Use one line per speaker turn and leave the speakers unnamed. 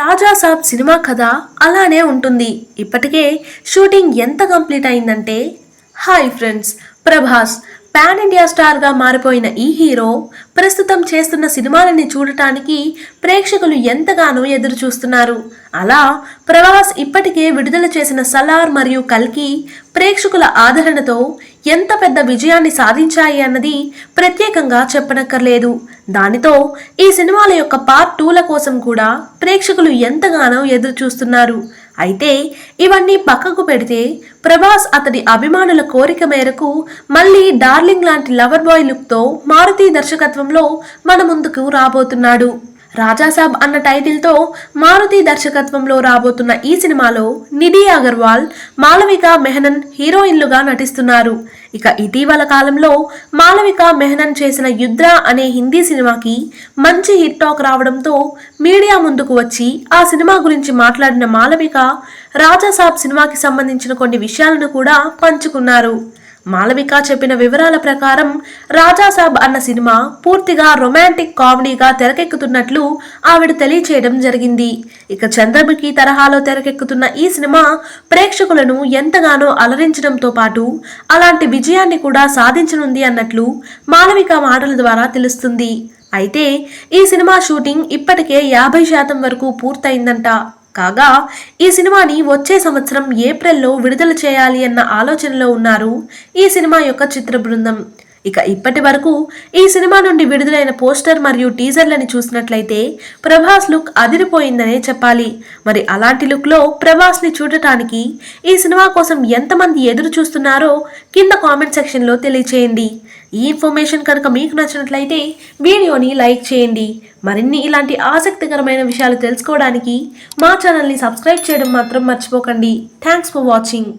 రాజా సాబ్ cinema కథ అలానే ఉంటుంది. ఇప్పటికే షూటింగ్ ఎంత కంప్లీట్ అయిందంటే hi friends Prabhas pan India స్టార్గా మారిపోయిన ఈ హీరో ప్రస్తుతం చేస్తున్న సినిమాలని చూడటానికి ప్రేక్షకులు ఎంతగానో ఎదురు చూస్తున్నారు అలా ప్రభాస్ ఇప్పటికే విడుదల చేసిన సలార్ మరియు కల్కి ప్రేక్షకుల ఆదరణతో ఎంత పెద్ద విజయాన్ని సాధించాయి అన్నది ప్రత్యేకంగా చెప్పనక్కర్లేదు. దానితో ఈ సినిమాల యొక్క పార్ట్ టూల కోసం కూడా ప్రేక్షకులు ఎంతగానో ఎదురు చూస్తున్నారు అయితే ఇవన్నీ పక్కకు పెడితే ప్రభాస్ అతడి అభిమానుల కోరిక మేరకు మళ్ళీ డార్లింగ్ లాంటి లవర్ బాయ్ లుక్తో మారుతి దర్శకత్వంలో మన ముందుకు రాబోతున్నాడు. రాజాసాబ్ అన్న టైటిల్తో మారుతి దర్శకత్వంలో రాబోతున్న ఈ సినిమాలో నిధి అగర్వాల్ మాలవిక మెహనన్ హీరోయిన్లుగా నటిస్తున్నారు. ఇక ఇటీవల కాలంలో మాలవిక మెహనన్ చేసిన యుద్ర అనే హిందీ సినిమాకి మంచి హిట్ టాక్ రావడంతో మీడియా ముందుకు వచ్చి ఆ సినిమా గురించి మాట్లాడిన మాలవిక రాజాసాబ్ సినిమాకి సంబంధించిన కొన్ని విషయాలను కూడా పంచుకున్నారు. మాలవిక చెప్పిన వివరాల ప్రకారం రాజాసాబ్ అన్న సినిమా పూర్తిగా రొమాంటిక్ కామెడీగా తెరకెక్కుతున్నట్లు ఆవిడ తెలియచేయడం జరిగింది. ఇక చంద్రముఖి తరహాలో తెరకెక్కుతున్న ఈ సినిమా ప్రేక్షకులను ఎంతగానో అలరించడంతో పాటు అలాంటి విజయాన్ని కూడా సాధించనుంది అన్నట్లు మాలవిక మాటల ద్వారా తెలుస్తుంది. అయితే ఈ సినిమా షూటింగ్ ఇప్పటికే యాభై శాతం వరకు పూర్తయిందంట. కాగా ఈ సినిమాని వచ్చే సంవత్సరం ఏప్రిల్లో విడుదల చేయాలి అన్న ఆలోచనలో ఉన్నారు ఈ సినిమా యొక్క చిత్ర బృందం. ఇక ఇప్పటి వరకు ఈ సినిమా నుండి విడుదలైన పోస్టర్ మరియు టీజర్లని చూసినట్లయితే ప్రభాస్ లుక్ అదిరిపోయిందనే చెప్పాలి. మరి అలాంటి లుక్లో ప్రభాస్ని చూడటానికి ఈ సినిమా కోసం ఎంతమంది ఎదురు చూస్తున్నారో కింద కామెంట్ సెక్షన్లో తెలియచేయండి. ఈ ఇన్ఫర్మేషన్ కనుక మీకు నచ్చినట్లయితే వీడియోని లైక్ చేయండి. మరిన్ని ఇలాంటి ఆసక్తికరమైన విషయాలు తెలుసుకోవడానికి మా ఛానల్ని సబ్స్క్రైబ్ చేయడం మాత్రం మర్చిపోకండి. Thanks for watching